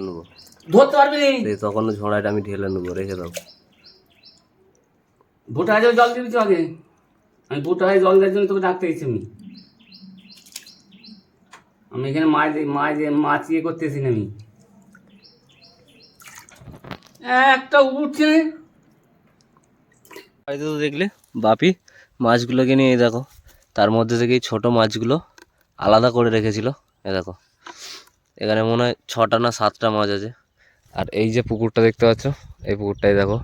নেব। ধরতে পারবি নি? তখন ঝোড়াটা আমি ঢেলে নেব রেখে দাও। ভোটা হাজার জল দিবি তো আগে আমি ভোটা জল দেওয়ার জন্য তোকে ডাকতে গেছি আমি। আমি এখানে মাছ মাছ দিয়ে- মাছ ইয়ে করতেছি না আমি। একটা উঠছে। বাড়িতে তো দেখলে বাপি মাছগুলোকে নিয়ে দেখো তার মধ্যে থেকে ছোট মাছগুলো আলাদা করে রেখেছিল এ দেখো। এখানে মনে হয় ছটা না সাতটা মাছ আছে। আর এই যে পুকুরটা দেখতে পাচ্ছ, এই পুকুরটাই দেখো,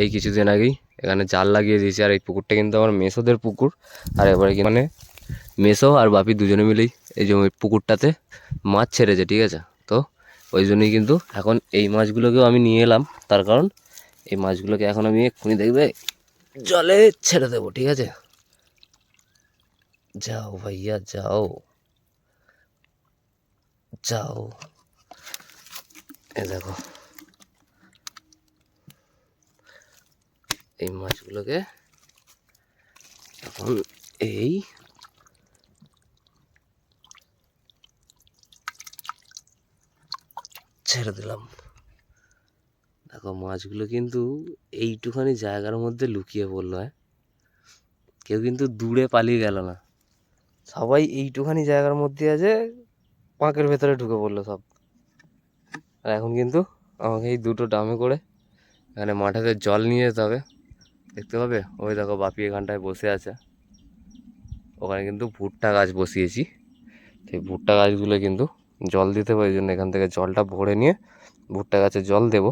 এই কিছুদিন আগেই এখানে জাল লাগিয়ে দিয়েছি। আর এই পুকুরটা কিন্তু আমার মেসোদের পুকুর। আর এবারে মানে মেসো আর বাপি দুজনে মিলেই এই যে পুকুরটাতে মাছ ছেড়েছে, ঠিক আছে? তো ওই জন্যই কিন্তু এখন এই মাছগুলোকেও আমি নিয়ে এলাম। তার কারণ এই মাছগুলোকে এখন আমি এক্ষুনি দেখবে জলে ছেড়ে দেবো, ঠিক আছে? যাও ভাইয়া, যাও। যাও। এ দেখো। এই মাছগুলোকে এখন এই ছেড়ে দিলাম। দেখো, মাছগুলো কিন্তু এইটুখানি জায়গার মধ্যে লুকিয়ে পড়ল হ্যাঁ? কেউ কিন্তু দূরে পালিয়ে গেল না। সবাই এইটুখানি জায়গার মধ্যে আছে পাঁকের ভেতরে ঢুকে পড়ল সব। আর এখন কিন্তু আমাকে এই দুটো ড্রামে করে এখানে মাঠেতে জল নিয়ে যেতে হবে। দেখতে পাবে? ওই দেখো বাপি এখানটায় বসে আছে। ওখানে কিন্তু ভুট্টা গাছ বসিয়েছি। সেই ভুট্টা গাছগুলো কিন্তু জল দিতে হবে, ওই জন্য এখান থেকে জলটা ভরে নিয়ে ভুট্টা গাছে জল দেবো।